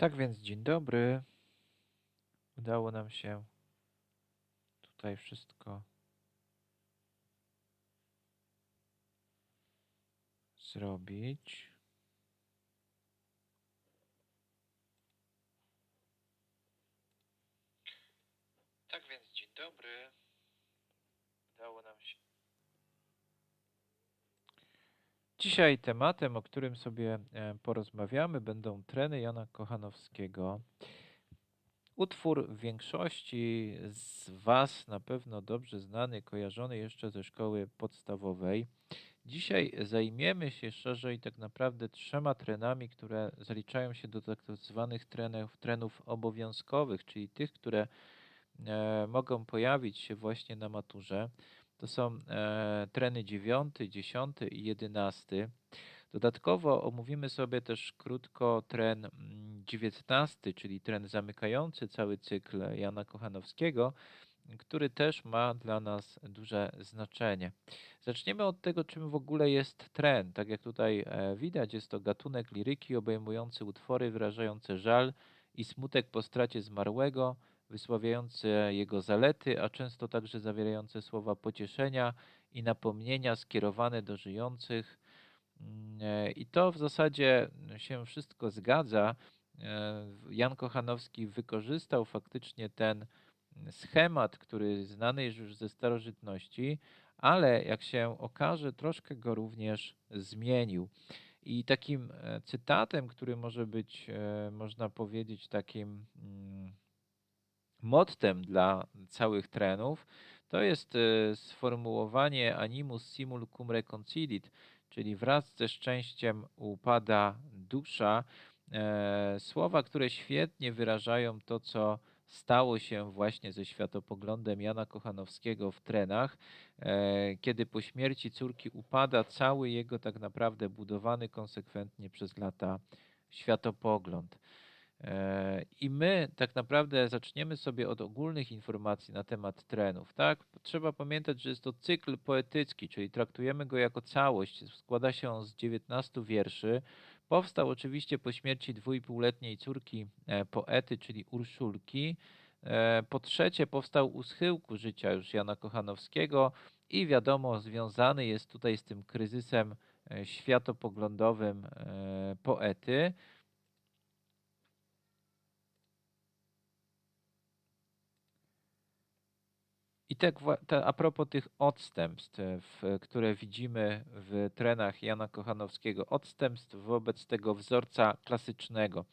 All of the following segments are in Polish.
Tak więc dzień dobry. Udało nam się tutaj wszystko zrobić. Tak więc dzień dobry. Udało nam się. Dzisiaj tematem, o którym sobie e, porozmawiamy, będą treny Jana Kochanowskiego. Utwór w większości z Was na pewno dobrze znany, kojarzony jeszcze ze szkoły podstawowej. Dzisiaj zajmiemy się szerzej tak naprawdę trzema trenami, które zaliczają się do tak zwanych trenów, trenów obowiązkowych, czyli tych, które e, mogą pojawić się właśnie na maturze. To są e, treny 9, 10 i 11. Dodatkowo omówimy sobie też krótko tren 19, mm, czyli tren zamykający cały cykl Jana Kochanowskiego, który też ma dla nas duże znaczenie. Zaczniemy od tego, czym w ogóle jest tren. Tak jak tutaj e, widać, jest to gatunek liryki obejmujący utwory wyrażające żal i smutek po stracie zmarłego, wysławiające jego zalety, a często także zawierające słowa pocieszenia i napomnienia skierowane do żyjących. Mm, e, I to w zasadzie się wszystko zgadza. E, Jan Kochanowski wykorzystał faktycznie ten schemat, który znany jest już ze starożytności, ale jak się okaże, troszkę go również zmienił. I takim e, cytatem, który może być, można powiedzieć, takim mm, mottem dla całych trenów, to jest e, sformułowanie animus simul cum reconcilit, czyli wraz ze szczęściem upada dusza. E, słowa, które świetnie wyrażają to, co stało się właśnie ze światopoglądem Jana Kochanowskiego w trenach, e, kiedy po śmierci córki upada cały jego tak naprawdę budowany konsekwentnie przez lata światopogląd. E, I my tak naprawdę zaczniemy sobie od ogólnych informacji na temat trenów. Tak? Trzeba pamiętać, że jest to cykl poetycki, czyli traktujemy go jako całość. Składa się on z 19 wierszy. Powstał oczywiście po śmierci dwójpółletniej córki e, poety, czyli Urszulki. E, po trzecie, powstał u schyłku życia już Jana Kochanowskiego i wiadomo, związany jest tutaj z tym kryzysem światopoglądowym poety. I tak, a propos tych odstępstw, które widzimy w trenach Jana Kochanowskiego, odstępstw wobec tego wzorca klasycznego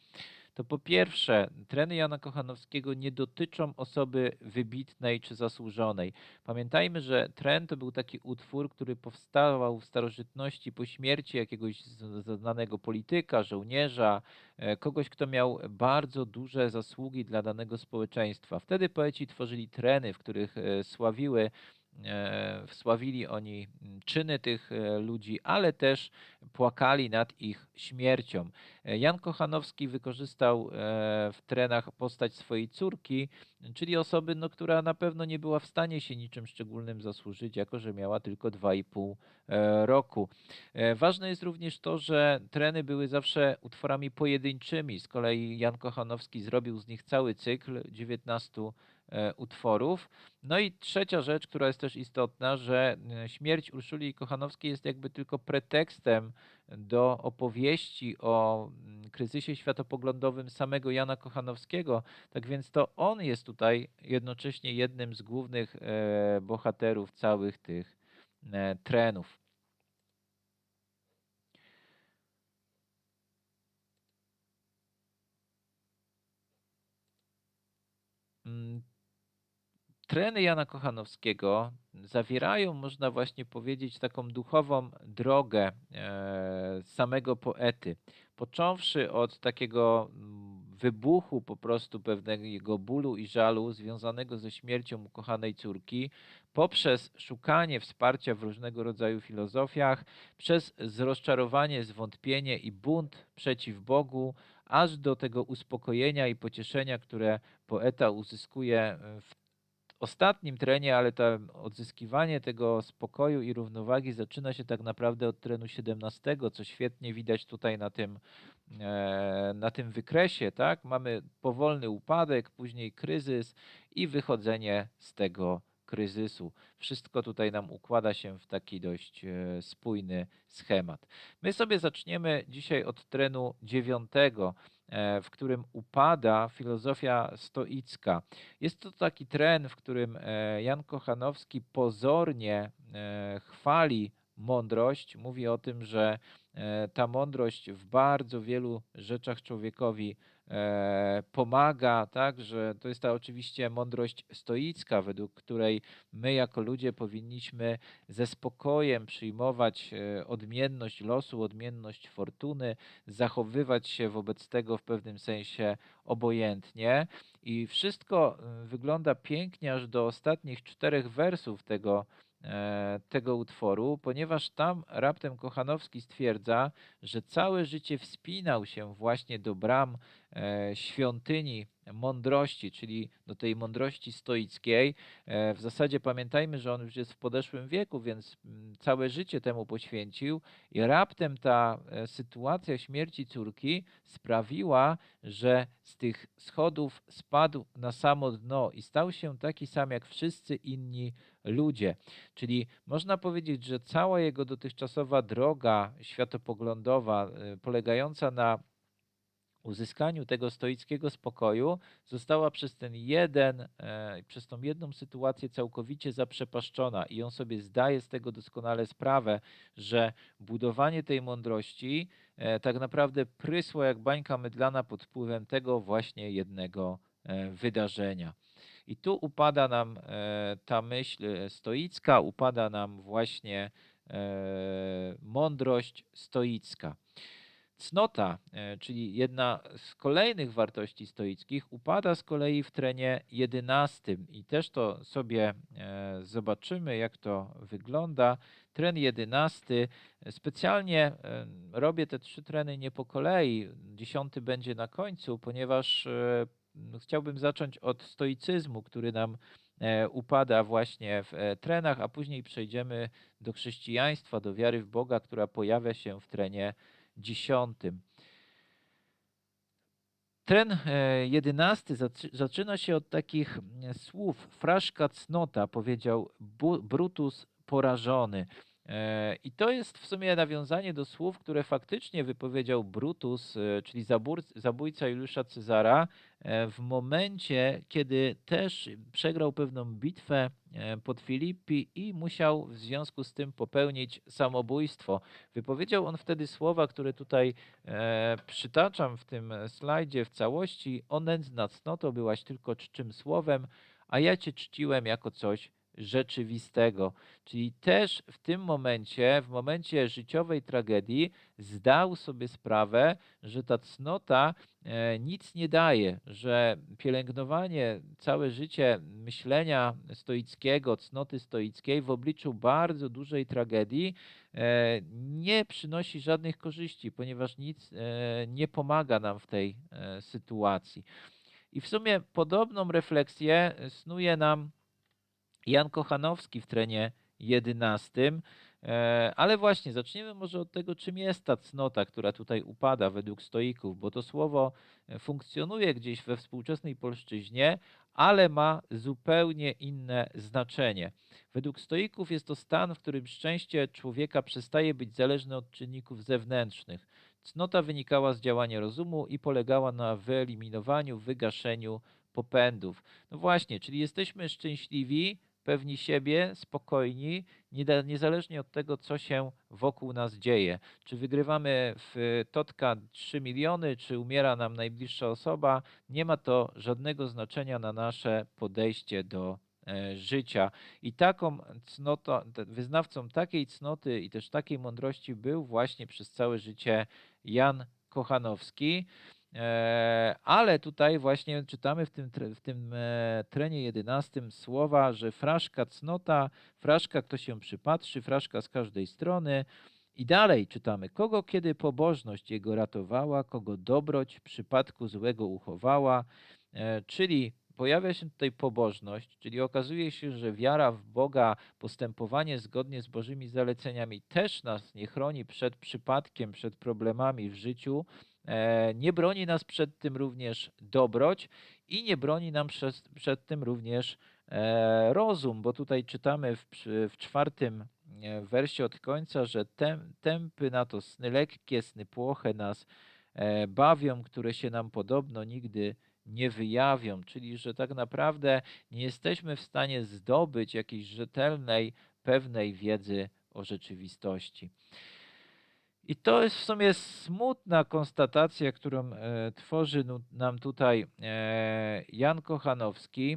to po pierwsze, treny Jana Kochanowskiego nie dotyczą osoby wybitnej czy zasłużonej. Pamiętajmy, że tren to był taki utwór, który powstawał w starożytności po śmierci jakiegoś znanego polityka, żołnierza, e, kogoś, kto miał bardzo duże zasługi dla danego społeczeństwa. Wtedy poeci tworzyli treny, w których e, sławiły wsławili oni czyny tych e, ludzi, ale też płakali nad ich śmiercią. E, Jan Kochanowski wykorzystał w trenach postać swojej córki, czyli osoby, no, która na pewno nie była w stanie się niczym szczególnym zasłużyć, jako że miała tylko 2,5 roku. Ważne jest również to, że treny były zawsze utworami pojedynczymi. Z kolei Jan Kochanowski zrobił z nich cały cykl 19 E, utworów. No i trzecia rzecz, która jest też istotna, że e, śmierć Urszuli Kochanowskiej jest jakby tylko pretekstem do opowieści o mm, kryzysie światopoglądowym samego Jana Kochanowskiego. Tak więc to on jest tutaj jednocześnie jednym z głównych e, bohaterów całych tych trenów. Treny Jana Kochanowskiego zawierają, można właśnie powiedzieć, taką duchową drogę e, samego poety. Począwszy od takiego mm, wybuchu po prostu pewnego bólu i żalu związanego ze śmiercią ukochanej córki, poprzez szukanie wsparcia w różnego rodzaju filozofiach, przez zrozczarowanie, zwątpienie i bunt przeciw Bogu, aż do tego uspokojenia i pocieszenia, które poeta uzyskuje w ostatnim trenie, ale to odzyskiwanie tego spokoju i równowagi zaczyna się tak naprawdę od trenu 17, co świetnie widać tutaj na tym, e, na tym wykresie, tak? Mamy powolny upadek, później kryzys i wychodzenie z tego kryzysu. Wszystko tutaj nam układa się w taki dość e, spójny schemat. My sobie zaczniemy dzisiaj od trenu dziewiątego, e, w którym upada filozofia stoicka. Jest to taki tren, w którym e, Jan Kochanowski pozornie chwali mądrość, mówi o tym, że ta mądrość w bardzo wielu rzeczach człowiekowi E, pomaga, tak, że to jest ta oczywiście mądrość stoicka, według której my jako ludzie powinniśmy ze spokojem przyjmować e, odmienność losu, odmienność fortuny, zachowywać się wobec tego w pewnym sensie obojętnie. I wszystko e, wygląda pięknie aż do ostatnich czterech wersów tego E, tego utworu, ponieważ tam raptem Kochanowski stwierdza, że całe życie wspinał się właśnie do bram e, świątyni mądrości, czyli do tej mądrości stoickiej. E, w zasadzie pamiętajmy, że on już jest w podeszłym wieku, więc mm, całe życie temu poświęcił i raptem ta sytuacja śmierci córki sprawiła, że z tych schodów spadł na samo dno i stał się taki sam jak wszyscy inni ludzie. Czyli można powiedzieć, że cała jego dotychczasowa droga światopoglądowa, y, polegająca na uzyskaniu tego stoickiego spokoju została przez ten jeden, e, przez tą jedną sytuację całkowicie zaprzepaszczona i on sobie zdaje z tego doskonale sprawę, że budowanie tej mądrości e, tak naprawdę prysło jak bańka mydlana pod wpływem tego właśnie jednego e, wydarzenia. I tu upada nam e, ta myśl stoicka, upada nam właśnie e, mądrość stoicka. Cnota, e, czyli jedna z kolejnych wartości stoickich, upada z kolei w trenie jedenastym i też to sobie zobaczymy, jak to wygląda. Tren jedenasty, specjalnie robię te trzy treny nie po kolei, dziesiąty będzie na końcu, ponieważ chciałbym zacząć od stoicyzmu, który nam e, upada właśnie w e, trenach, a później przejdziemy do chrześcijaństwa, do wiary w Boga, która pojawia się w trenie dziesiątym. Tren e, jedenasty zaczyna się od takich słów. Fraszka cnota, powiedział Brutus porażony. E, I to jest w sumie nawiązanie do słów, które faktycznie wypowiedział Brutus, e, czyli zabójca Juliusza Cezara, e, w momencie, kiedy też przegrał pewną bitwę pod Filipi i musiał w związku z tym popełnić samobójstwo. Wypowiedział on wtedy słowa, które tutaj przytaczam w tym slajdzie w całości. O nędzna cnoto byłaś tylko czczym słowem, a ja cię czciłem jako coś rzeczywistego. Czyli też w tym momencie, w momencie życiowej tragedii, zdał sobie sprawę, że ta cnota e, nic nie daje, że pielęgnowanie całe życie myślenia stoickiego, cnoty stoickiej w obliczu bardzo dużej tragedii e, nie przynosi żadnych korzyści, ponieważ nic e, nie pomaga nam w tej sytuacji. I w sumie podobną refleksję snuje nam Jan Kochanowski w trenie 11. E, ale właśnie, zaczniemy może od tego, czym jest ta cnota, która tutaj upada według stoików, bo to słowo e, funkcjonuje gdzieś we współczesnej polszczyźnie, ale ma zupełnie inne znaczenie. Według stoików jest to stan, w którym szczęście człowieka przestaje być zależne od czynników zewnętrznych. Cnota wynikała z działania rozumu i polegała na wyeliminowaniu, wygaszeniu popędów. No właśnie, czyli jesteśmy szczęśliwi, pewni siebie, spokojni, niezależnie od tego, co się wokół nas dzieje. Czy wygrywamy w Totka 3 miliony, czy umiera nam najbliższa osoba, nie ma to żadnego znaczenia na nasze podejście do e, życia. I taką cnotą, wyznawcą takiej cnoty i też takiej mądrości był właśnie przez całe życie Jan Kochanowski. E, ale tutaj właśnie czytamy w tym, w tym e, trenie jedenastym słowa, że fraszka cnota, fraszka kto się przypatrzy, fraszka z każdej strony. I dalej czytamy, kogo kiedy pobożność jego ratowała, kogo dobroć w przypadku złego uchowała, e, czyli pojawia się tutaj pobożność, czyli okazuje się, że wiara w Boga, postępowanie zgodnie z Bożymi zaleceniami też nas nie chroni przed przypadkiem, przed problemami w życiu. E, nie broni nas przed tym również dobroć i nie broni nam przed, przed tym również e, rozum, bo tutaj czytamy w, w czwartym e, wersie od końca, że tem, tępy na to sny lekkie, sny płoche nas bawią, które się nam podobno nigdy nie wyjawią, czyli że tak naprawdę nie jesteśmy w stanie zdobyć jakiejś rzetelnej, pewnej wiedzy o rzeczywistości. I to jest w sumie smutna konstatacja, którą e, tworzy nam tutaj e, Jan Kochanowski.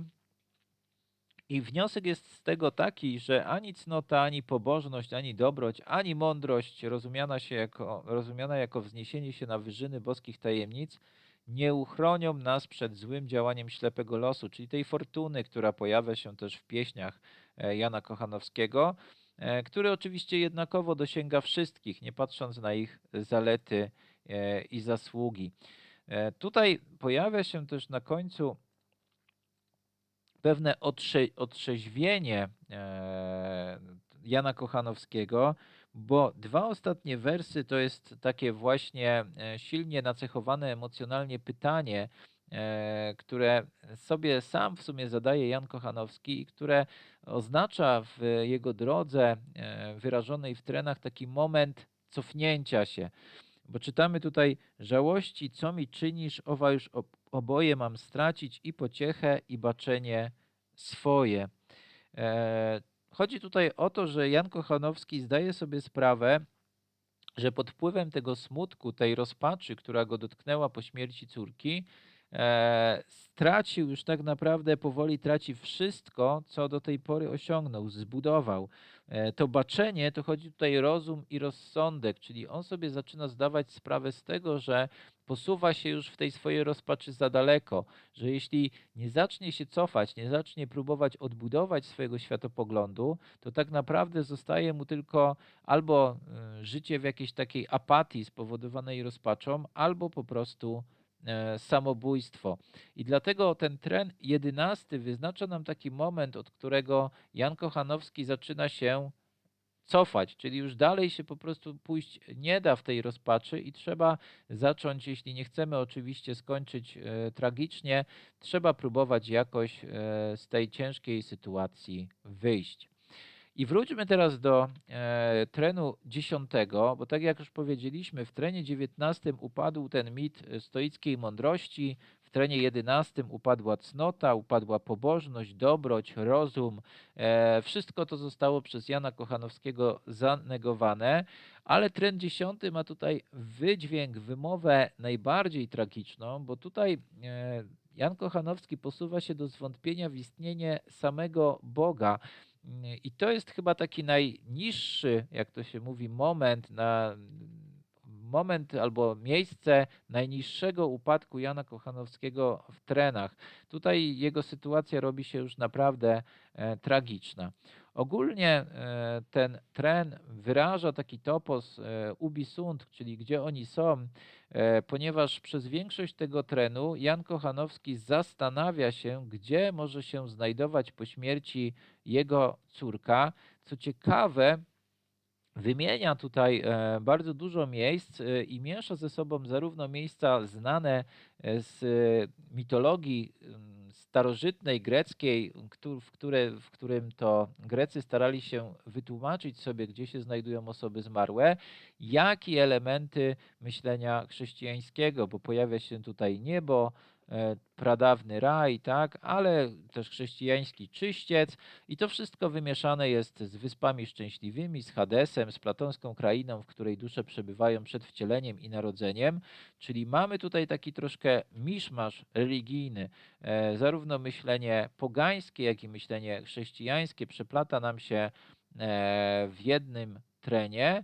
I wniosek jest z tego taki, że ani cnota, ani pobożność, ani dobroć, ani mądrość rozumiana, się jako, rozumiana jako wzniesienie się na wyżyny boskich tajemnic nie uchronią nas przed złym działaniem ślepego losu, czyli tej fortuny, która pojawia się też w pieśniach e, Jana Kochanowskiego, który oczywiście jednakowo dosięga wszystkich, nie patrząc na ich zalety e, i zasługi. Tutaj pojawia się też na końcu pewne otrze otrzeźwienie Jana Kochanowskiego, bo dwa ostatnie wersy to jest takie właśnie e, silnie nacechowane emocjonalnie pytanie, e, które sobie sam w sumie zadaje Jan Kochanowski i które oznacza w jego drodze e, wyrażonej w trenach taki moment cofnięcia się. Bo czytamy tutaj: Żałości, co mi czynisz, owa już oboje mam stracić i pociechę, i baczenie swoje. Chodzi tutaj o to, że Jan Kochanowski zdaje sobie sprawę, że pod wpływem tego smutku, tej rozpaczy, która go dotknęła po śmierci córki, e, stracił już tak naprawdę, powoli traci wszystko, co do tej pory osiągnął, zbudował. E, to baczenie to chodzi tutaj rozum i rozsądek, czyli on sobie zaczyna zdawać sprawę z tego, że posuwa się już w tej swojej rozpaczy za daleko, że jeśli nie zacznie się cofać, nie zacznie próbować odbudować swojego światopoglądu, to tak naprawdę zostaje mu tylko albo e, życie w jakiejś takiej apatii spowodowanej rozpaczą, albo po prostu e, samobójstwo. I dlatego ten tren jedenasty wyznacza nam taki moment, od którego Jan Kochanowski zaczyna się cofać, czyli już dalej się po prostu pójść nie da w tej rozpaczy i trzeba zacząć, jeśli nie chcemy oczywiście skończyć e, tragicznie, trzeba próbować jakoś e, z tej ciężkiej sytuacji wyjść. I wróćmy teraz do e, trenu dziesiątego, bo tak jak już powiedzieliśmy, w trenie dziewiętnastym upadł ten mit stoickiej mądrości, w trenie jedenastym upadła cnota, upadła pobożność, dobroć, rozum. E, wszystko to zostało przez Jana Kochanowskiego zanegowane, ale tren dziesiąty ma tutaj wydźwięk, wymowę najbardziej tragiczną, bo tutaj e, Jan Kochanowski posuwa się do zwątpienia w istnienie samego Boga. I to jest chyba taki najniższy, jak to się mówi, moment na moment albo miejsce najniższego upadku Jana Kochanowskiego w trenach. Tutaj jego sytuacja robi się już naprawdę e, tragiczna. Ogólnie e, ten tren wyraża taki topos e, ubi sunt, czyli gdzie oni są, e, ponieważ przez większość tego trenu Jan Kochanowski zastanawia się, gdzie może się znajdować po śmierci jego córka. Co ciekawe, wymienia tutaj bardzo dużo miejsc i miesza ze sobą zarówno miejsca znane z mitologii starożytnej greckiej, w, które, w którym to Grecy starali się wytłumaczyć sobie, gdzie się znajdują osoby zmarłe, jak i elementy myślenia chrześcijańskiego, bo pojawia się tutaj niebo, pradawny raj, tak, ale też chrześcijański czyściec. I to wszystko wymieszane jest z wyspami szczęśliwymi, z Hadesem, z platońską krainą, w której dusze przebywają przed wcieleniem i narodzeniem, czyli mamy tutaj taki troszkę miszmasz religijny, e, zarówno myślenie pogańskie, jak i myślenie chrześcijańskie przeplata nam się e, w jednym trenie.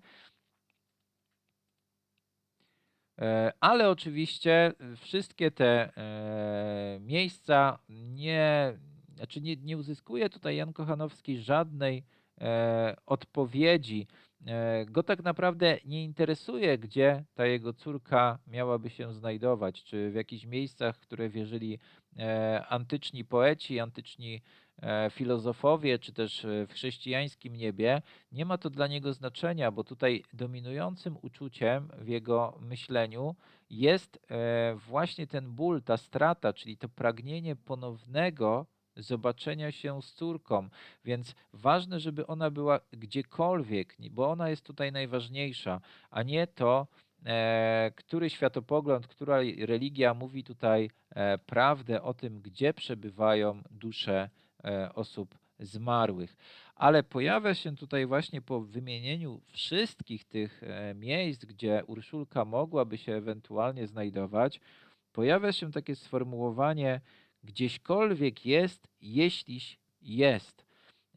E, ale oczywiście wszystkie te e, miejsca nie, znaczy nie, nie uzyskuje tutaj Jan Kochanowski żadnej e, odpowiedzi. E, go tak naprawdę nie interesuje, gdzie ta jego córka miałaby się znajdować, czy w jakichś miejscach, które wierzyli e, antyczni poeci, antyczni e, filozofowie, czy też w chrześcijańskim niebie. Nie ma to dla niego znaczenia, bo tutaj dominującym uczuciem w jego myśleniu jest właśnie ten ból, ta strata, czyli to pragnienie ponownego zobaczenia się z córką, więc ważne, żeby ona była gdziekolwiek, bo ona jest tutaj najważniejsza, a nie to, e, który światopogląd, która religia mówi tutaj e, prawdę o tym, gdzie przebywają dusze e, osób zmarłych. Ale pojawia się tutaj właśnie po wymienieniu wszystkich tych e, miejsc, gdzie Urszulka mogłaby się ewentualnie znajdować, pojawia się takie sformułowanie gdzieśkolwiek jest, jeśliś jest.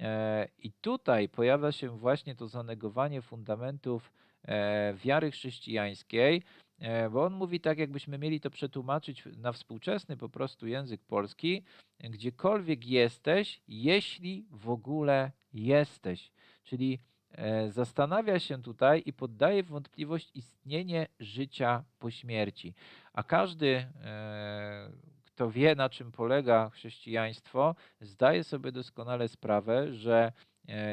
E, I tutaj pojawia się właśnie to zanegowanie fundamentów e, wiary chrześcijańskiej, e, bo on mówi tak, jakbyśmy mieli to przetłumaczyć na współczesny po prostu język polski, gdziekolwiek jesteś, jeśli w ogóle jesteś. Czyli zastanawia się tutaj i poddaje w wątpliwość istnienie życia po śmierci. A każdy kto wie, na czym polega chrześcijaństwo, zdaje sobie doskonale sprawę, że e,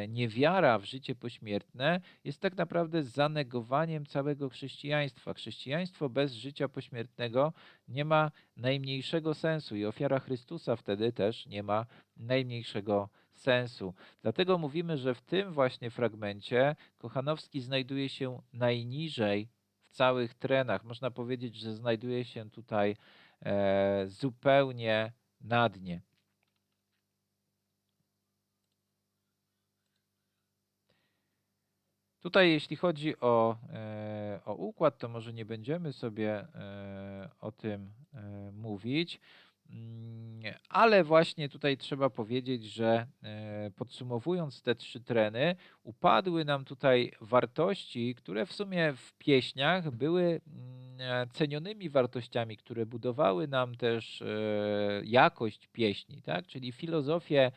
niewiara w życie pośmiertne jest tak naprawdę zanegowaniem całego chrześcijaństwa. Chrześcijaństwo bez życia pośmiertnego nie ma najmniejszego sensu i ofiara Chrystusa wtedy też nie ma najmniejszego sensu. Dlatego mówimy, że w tym właśnie fragmencie Kochanowski znajduje się najniżej w całych trenach. Można powiedzieć, że znajduje się tutaj E, zupełnie na dnie. Tutaj, jeśli chodzi o, e, o układ, to może nie będziemy sobie e, o tym mówić. Mm, ale właśnie tutaj trzeba powiedzieć, że e, podsumowując te trzy treny, upadły nam tutaj wartości, które w sumie w pieśniach były mm, e, cenionymi wartościami, które budowały nam też e, jakość pieśni, tak? czyli filozofię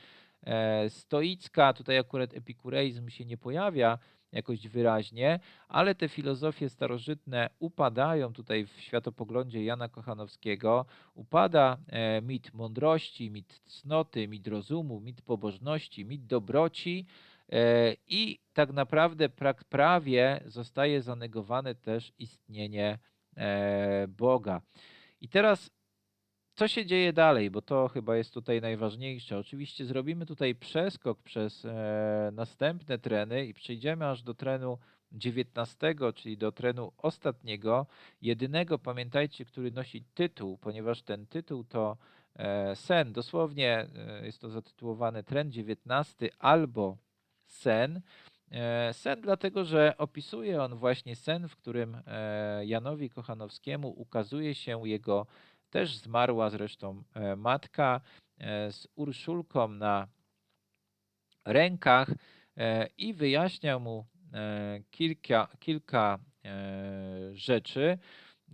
stoicka, tutaj akurat epikureizm się nie pojawia, jakoś wyraźnie, ale te filozofie starożytne upadają tutaj w światopoglądzie Jana Kochanowskiego. Upada e, mit mądrości, mit cnoty, mit rozumu, mit pobożności, mit dobroci e, i tak naprawdę prawie zostaje zanegowane też istnienie e, Boga. I teraz co się dzieje dalej, bo to chyba jest tutaj najważniejsze. Oczywiście zrobimy tutaj przeskok przez e, następne treny i przejdziemy aż do trenu 19, czyli do trenu ostatniego, jedynego, pamiętajcie, który nosi tytuł, ponieważ ten tytuł to e, sen. Dosłownie e, jest to zatytułowany tren 19 albo sen. E, sen dlatego, że opisuje on właśnie sen, w którym e, Janowi Kochanowskiemu ukazuje się jego też zmarła zresztą e, matka e, z Urszulką na rękach e, i wyjaśnia mu kilka, kilka rzeczy.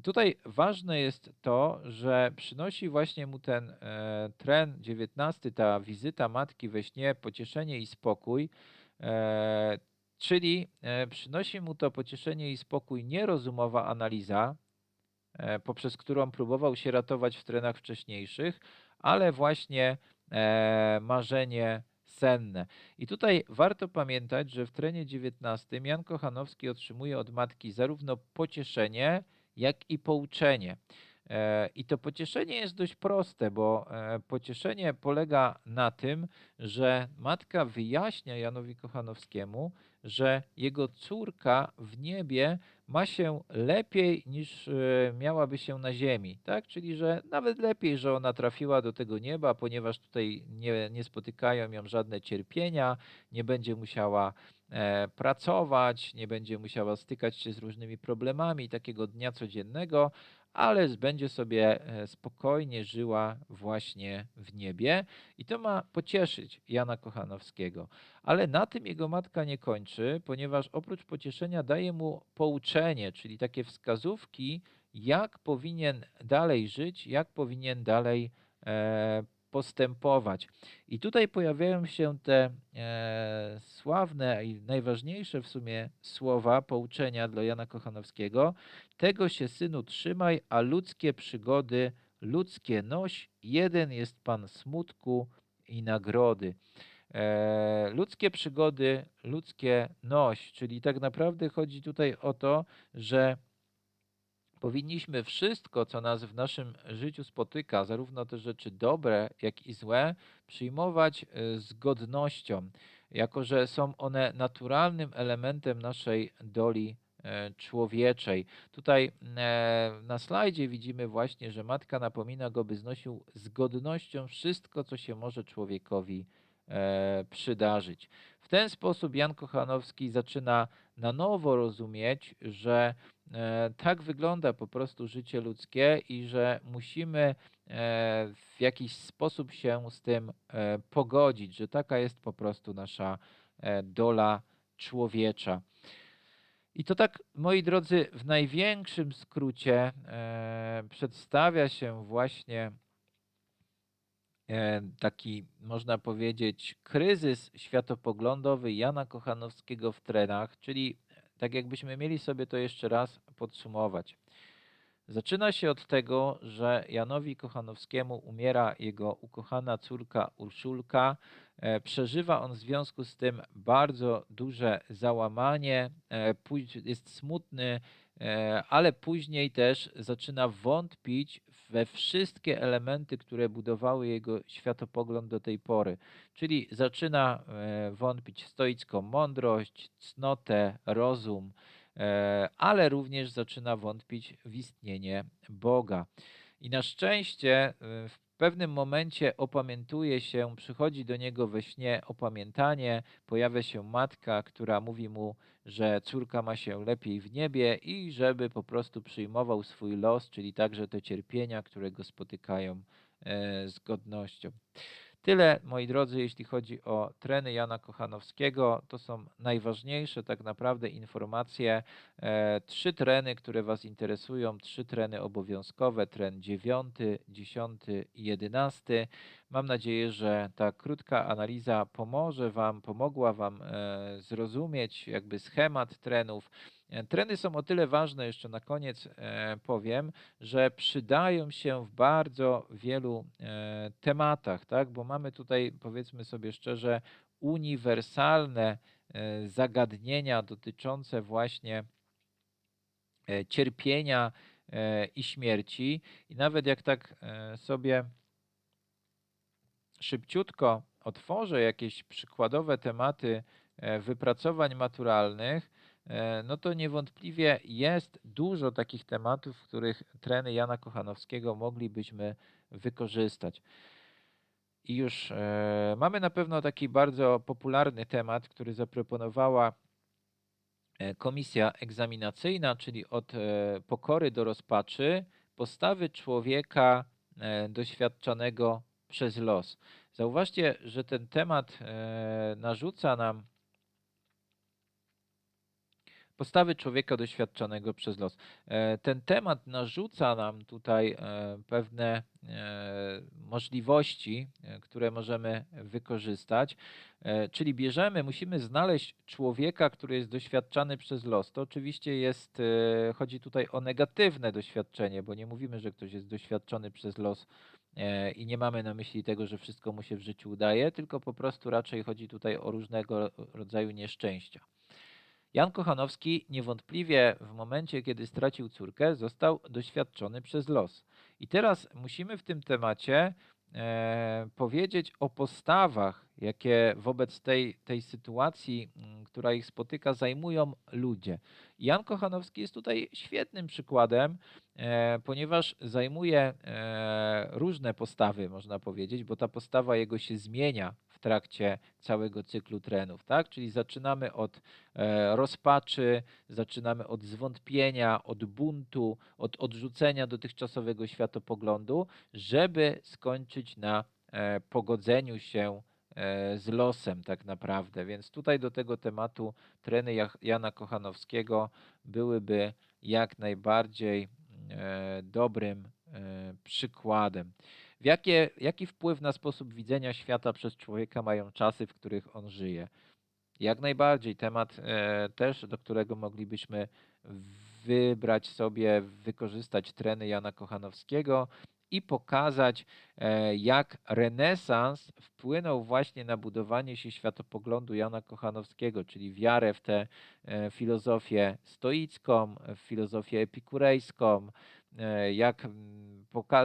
Tutaj ważne jest to, że przynosi właśnie mu ten tren 19, ta wizyta matki we śnie, pocieszenie i spokój, czyli przynosi mu to pocieszenie i spokój nierozumowa analiza, poprzez którą próbował się ratować w trenach wcześniejszych, ale właśnie e, marzenie senne. I tutaj warto pamiętać, że w trenie 19 Jan Kochanowski otrzymuje od matki zarówno pocieszenie, jak i pouczenie. E, I to pocieszenie jest dość proste, bo pocieszenie polega na tym, że matka wyjaśnia Janowi Kochanowskiemu, że jego córka w niebie ma się lepiej niż e, miałaby się na ziemi, tak? Czyli, że nawet lepiej, że ona trafiła do tego nieba, ponieważ tutaj nie, nie spotykają ją żadne cierpienia, nie będzie musiała e, pracować, nie będzie musiała stykać się z różnymi problemami takiego dnia codziennego, ale będzie sobie e, spokojnie żyła właśnie w niebie i to ma pocieszyć Jana Kochanowskiego. Ale na tym jego matka nie kończy, ponieważ oprócz pocieszenia daje mu pouczenie, czyli takie wskazówki, jak powinien dalej żyć, jak powinien dalej e, postępować. I tutaj pojawiają się te e, sławne i najważniejsze w sumie słowa pouczenia dla Jana Kochanowskiego. Tego się, synu, trzymaj, a ludzkie przygody ludzkie noś. Jeden jest Pan smutku i nagrody. E, ludzkie przygody, ludzkie noś, czyli tak naprawdę chodzi tutaj o to, że powinniśmy wszystko, co nas w naszym życiu spotyka, zarówno te rzeczy dobre, jak i złe, przyjmować e, z godnością, jako że są one naturalnym elementem naszej doli e, człowieczej. Tutaj e, na slajdzie widzimy właśnie, że matka napomina go, by znosił z godnością wszystko, co się może człowiekowi przydarzyć. W ten sposób Jan Kochanowski zaczyna na nowo rozumieć, że tak wygląda po prostu życie ludzkie i że musimy e, w jakiś sposób się z tym e, pogodzić, że taka jest po prostu nasza dola człowiecza. I to tak, moi drodzy, w największym skrócie przedstawia się właśnie taki, można powiedzieć, kryzys światopoglądowy Jana Kochanowskiego w trenach, czyli tak jakbyśmy mieli sobie to jeszcze raz podsumować. Zaczyna się od tego, że Janowi Kochanowskiemu umiera jego ukochana córka Urszulka. E, przeżywa on w związku z tym bardzo duże załamanie, e, jest smutny, e, ale później też zaczyna wątpić we wszystkie elementy, które budowały jego światopogląd do tej pory. Czyli zaczyna wątpić w stoicką mądrość, cnotę, rozum, ale również zaczyna wątpić w istnienie Boga. I na szczęście w w pewnym momencie opamiętuje się, przychodzi do niego we śnie opamiętanie, pojawia się matka, która mówi mu, że córka ma się lepiej w niebie i żeby po prostu przyjmował swój los, czyli także te cierpienia, które go spotykają e, z godnością. Tyle, moi drodzy, jeśli chodzi o treny Jana Kochanowskiego. To są najważniejsze tak naprawdę informacje. E, trzy treny, które Was interesują, trzy treny obowiązkowe, tren 9, 10 i 11. Mam nadzieję, że ta krótka analiza pomoże Wam, pomogła Wam e, zrozumieć jakby schemat trenów. E, treny są o tyle ważne, jeszcze na koniec e, powiem, że przydają się w bardzo wielu e, tematach, tak? bo mamy tutaj, powiedzmy sobie szczerze, uniwersalne zagadnienia dotyczące właśnie cierpienia i śmierci. I nawet jak tak sobie szybciutko otworzę jakieś przykładowe tematy wypracowań maturalnych, no to niewątpliwie jest dużo takich tematów, w których treny Jana Kochanowskiego moglibyśmy wykorzystać. I już e, mamy na pewno taki bardzo popularny temat, który zaproponowała e, komisja egzaminacyjna, czyli od e, pokory do rozpaczy, postawy człowieka e, doświadczanego przez los. Zauważcie, że ten temat e, narzuca nam postawy człowieka doświadczonego przez los. E, ten temat narzuca nam tutaj e, pewne e, możliwości, które możemy wykorzystać, czyli bierzemy, musimy znaleźć człowieka, który jest doświadczany przez los. To oczywiście jest, chodzi tutaj o negatywne doświadczenie, bo nie mówimy, że ktoś jest doświadczony przez los i nie mamy na myśli tego, że wszystko mu się w życiu udaje, tylko po prostu raczej chodzi tutaj o różnego rodzaju nieszczęścia. Jan Kochanowski niewątpliwie w momencie, kiedy stracił córkę, został doświadczony przez los. I teraz musimy w tym temacie e, powiedzieć o postawach, jakie wobec tej, tej sytuacji, m, która ich spotyka, zajmują ludzie. Jan Kochanowski jest tutaj świetnym przykładem, e, ponieważ zajmuje e, różne postawy, można powiedzieć, bo ta postawa jego się zmienia w trakcie całego cyklu trenów, tak? Czyli zaczynamy od e, rozpaczy, zaczynamy od zwątpienia, od buntu, od odrzucenia dotychczasowego światopoglądu, żeby skończyć na pogodzeniu się z losem tak naprawdę. Więc tutaj do tego tematu treny Jana Kochanowskiego byłyby jak najbardziej dobrym przykładem. W jakie, jaki wpływ na sposób widzenia świata przez człowieka mają czasy, w których on żyje? Jak najbardziej temat e, też, do którego moglibyśmy wybrać sobie, wykorzystać treny Jana Kochanowskiego i pokazać, e, jak renesans wpłynął właśnie na budowanie się światopoglądu Jana Kochanowskiego, czyli wiarę w tę e, filozofię stoicką, w filozofię epikurejską, e, jak,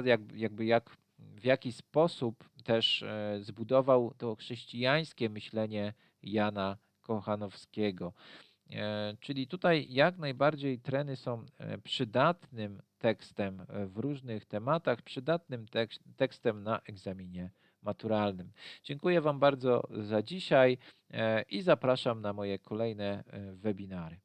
jak, jakby jak, w jaki sposób też zbudował to chrześcijańskie myślenie Jana Kochanowskiego. E, Czyli tutaj jak najbardziej treny są e, przydatnym tekstem e, w różnych tematach, przydatnym tekst, tekstem na egzaminie maturalnym. Dziękuję Wam bardzo za dzisiaj i zapraszam na moje kolejne webinary.